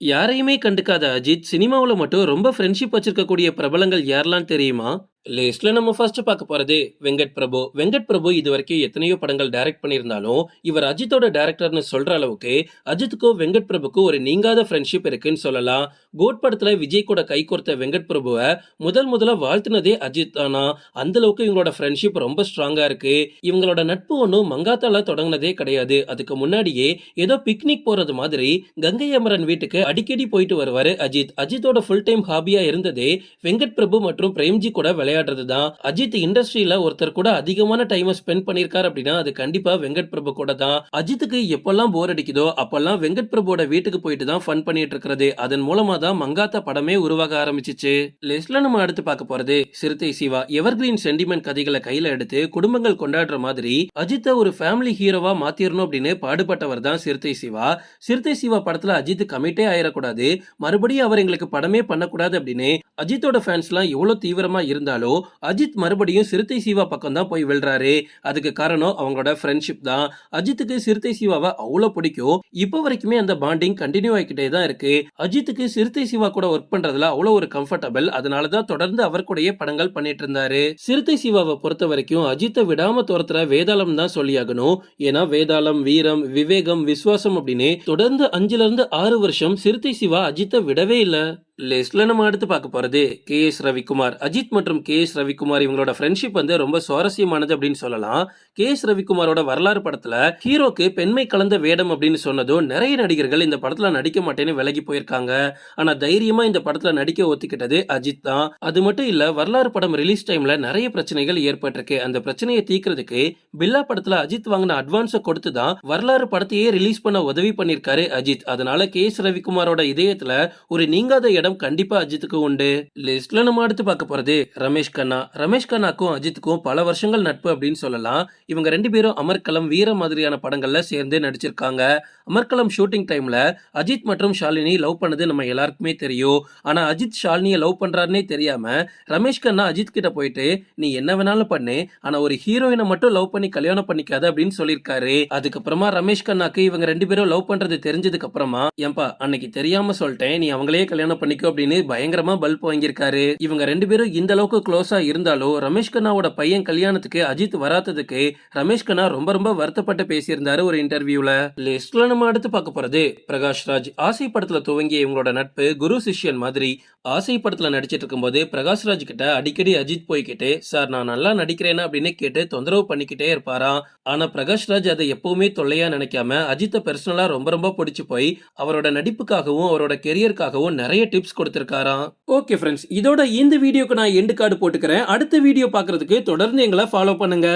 யாரையுமே கண்டுக்காத அஜித் சினிமாவில் மட்டும் ரொம்ப ஃப்ரெண்ட்ஷிப் வச்சிருக்கக்கூடிய பிரபலங்கள் யாரெல்லாம் தெரியுமா? லிஸ்ட்ல நம்ம ஃபர்ஸ்ட் பார்க்க போறது வெங்கட் பிரபு. வெங்கட் பிரபு இது வரைக்கும் எத்தனையோ படங்கள் டைரக்ட் பண்ணியிருந்தாலும் இவர் அஜித்தோட டைரக்டர்னு சொல்ற அளவுக்கு அஜித்துக்கும் வெங்கட் பிரபுக்கும் ஒரு நீங்காத ஃப்ரெண்ட்ஷிப் இருக்குன்னு சொல்லலாம். கோட் படத்துல விஜய் கூட கை கோர்த்த வெங்கட் பிரபுவை முதல் முதல்ல வாழ்த்துனதே அஜித் தானா? அந்த அளவுக்கு இவங்களோட ஃப்ரெண்ட்ஷிப் ரொம்ப ஸ்ட்ராங்கா இருக்கு. இவங்களோட நட்பு ஒன்றும் மங்காத்தால தொடங்கினதே கிடையாது. அதுக்கு முன்னாடியே ஏதோ பிக்னிக் போறது மாதிரி கங்கை அமரன் வீட்டுக்கு அடிக்கடி போயிட்டு வருவாரு அஜித். அஜித்தோட ஃபுல் டைம் ஹாபியா இருந்ததே வெங்கட் பிரபு மற்றும் பிரேம்ஜி கூட விளையாடுறது தான் அஜித் இண்டஸ்ட்ரியில ஒருத்தர் கூட அதிகமான டைம் ஸ்பெண்ட் பண்ணிருக்காரு அப்படின்னா அது கண்டிப்பா வெங்கட் பிரபு கூட தான். அஜித்துக்கு எப்பெல்லாம் போர் அடிக்குதோ அப்பெல்லாம் வெங்கட் பிரபுவோட வீட்டுக்கு போயிட்டு தான் ஃபன் பண்ணிட்டு இருக்கிறது. அதன் மூலமா தான் மங்காத்தா படமே உருவாக ஆரம்பிச்சிச்சு. லிஸ்ட்ல நம்ம அடுத்து பார்க்க போறது சிறுத்தை சிவா. எவர்கிரீன் சென்டிமெண்ட் கதைகளை கையில எடுத்து குடும்பங்கள் கொண்டாடுற மாதிரி அஜித்தை ஒரு ஃபேமிலி ஹீரோவா மாத்திரணும் அப்படின்னு பாடுபட்டவர் தான் சிறுத்தை சிவா. சிறுத்தை சிவா படத்துல அஜித் கமிட்டே ஆயிடக்கூடாது மறுபடியும் அவர் எங்களுக்கு படமே பண்ணக்கூடாது அப்படின்னு அஜித்தோட ஃபேன்ஸ்லாம் எவ்வளவு தீவிரமா இருந்தாலும் அஜித் மறுபடியும் சிறுத்தை சிவா பக்கம் தான் போய் விழுறாரு அதுக்கு காரணம் அவங்களோட ஃப்ரெண்ட்ஷிப் தான். அஜித்துக்கு சிறுத்தை சிவாவை அவ்வளோ பிடிக்கும். இப்போ வரைக்குமே அந்த பாண்டிங் கண்டினியூ ஆகிக்கிட்டே தான் இருக்கு. அஜித்துக்கு சிறுத்தை சிவா கூட ஒர்க் பண்றதுல அவ்வளோ ஒரு கம்ஃபர்டபுள் அதனால தான் தொடர்ந்து அவர் கூடயே படங்கள் பண்ணிட்டு இருந்தாரு. சிறுத்தை சிவாவை பொறுத்த வரைக்கும் அஜித்தை விடாம துரத்துற வேதாளம் தான் சொல்லியாகணும். ஏன்னா வேதாளம் வீரம் விவேகம் விசுவாசம் அப்படின்னு தொடர்ந்து அஞ்சுல இருந்து ஆறு வருஷம் சிறுத்தை சிவா அஜித்தை விடவே இல்லை. லிஸ்ட்ல நம்ம அடுத்து பார்க்க போறது கே எஸ் ரவிக்குமார். அஜித் மற்றும் கே எஸ் ரவிக்குமார் இவங்களோட ஃப்ரெண்ட்ஷிப் வந்து ரொம்ப சுவாரஸ்யமானது அப்படின்னு சொல்லலாம். கே எஸ் ரவிக்குமாரோட வரலாறு படத்துல ஹீரோக்கு பெண்மை கலந்த வேடம் அப்படின்னு சொன்னதும் நிறைய நடிகர்கள் இந்த படத்துல நடிக்க மாட்டேன்னு விலகி போயிருக்காங்க. ஆனா தைரியமா இந்த படத்துல நடிக்க ஒத்துக்கிட்டது அஜித் தான். அது மட்டும் இல்ல வரலாறு படம் ரிலீஸ் டைம்ல நிறைய பிரச்சனைகள் ஏற்பட்டிருக்கு. அந்த பிரச்சனையை தீக்கிறதுக்கு பில்லா படத்துல அஜித் வாங்கின அட்வான்ஸை கொடுத்து தான் வரலாறு படத்தையே ரிலீஸ் பண்ண உதவி பண்ணிருக்காரு அஜித். அதனால கே எஸ் ரவிக்குமாரோட இதயத்துல ஒரு நீங்காத இடம் இடம் கண்டிப்பா அஜித்துக்கு உண்டு. லிஸ்ட்ல நம்ம அடுத்து பார்க்க போறது ரமேஷ் கண்ணா. ரமேஷ் கண்ணாக்கும் அஜித்துக்கும் பல வருஷங்கள் நட்பு அப்படின்னு சொல்லலாம். இவங்க ரெண்டு பேரும் அமர்கலம் வீர மாதிரியான படங்கள்ல சேர்ந்து நடிச்சிருக்காங்க. அமர்கலம் ஷூட்டிங் டைம்ல அஜித் மற்றும் ஷாலினி லவ் பண்ணது நம்ம எல்லாருக்குமே தெரியும். ஆனா அஜித் ஷாலினியை லவ் பண்றாருன்னே தெரியாம ரமேஷ் கண்ணா அஜித் கிட்ட போயிட்டு நீ என்ன வேணாலும் பண்ணு. ஆனா ஒரு ஹீரோயினை மட்டும் லவ் பண்ணி கல்யாணம் பண்ணிக்காத அப்படின்னு சொல்லியிருக்காரு. அதுக்கப்புறமா ரமேஷ் கண்ணாக்கு இவங்க ரெண்டு பேரும் லவ் பண்றது தெரிஞ்சதுக்கு அப்புறமா ஏன்பா அன்னைக்கு தெரியாம சொல்லிட்டேன். நீ அவங்களே கல்யாணம் பண்ணி கிடைக்கும் அப்படின்னு பயங்கரமா பல்ப் வாங்கியிருக்காரு. இவங்க ரெண்டு பேரும் இந்த அளவுக்கு க்ளோஸா இருந்தாலும் ரமேஷ் கண்ணாவோட பையன் கல்யாணத்துக்கு அஜித் வராததுக்கு ரமேஷ் கண்ணா ரொம்ப ரொம்ப வருத்தப்பட்டு பேசியிருந்தாரு ஒரு இன்டர்வியூல லிஸ்ட்ல நம்ம அடுத்து பார்க்க போறது பிரகாஷ் ராஜ் ஆசை படத்துல துவங்கிய இவங்களோட நட்பு குரு சிஷ்யன் மாதிரி. ஆசை படத்துல நடிச்சிட்டு இருக்கும்போது பிரகாஷ் ராஜ் கிட்ட அடிக்கடி அஜித் போய்கிட்டு சார் நான் நல்லா நடிக்கிறேனா? அப்படின்னு கேட்டு தொந்தரவு பண்ணிக்கிட்டே இருப்பாராம். ஆனா பிரகாஷ் ராஜ் அதை எப்பவுமே தொல்லையா நினைக்காம அஜித்தை பர்சனலா ரொம்ப ரொம்ப பிடிச்சு போய் அவரோட நடிப்புக்காகவும் அவரோட கெரியருக்காகவும் நிறைய டிப்ஸ் கொடுத்திருக்காராம் ஓகே ஃப்ரெண்ட்ஸ் இதோட இந்த வீடியோக்கு நான் எண்டு கார்டு போட்டுக்கிறேன். அடுத்த வீடியோ பார்க்குறதுக்கு தொடர்ந்து எங்களை ஃபாலோ பண்ணுங்க.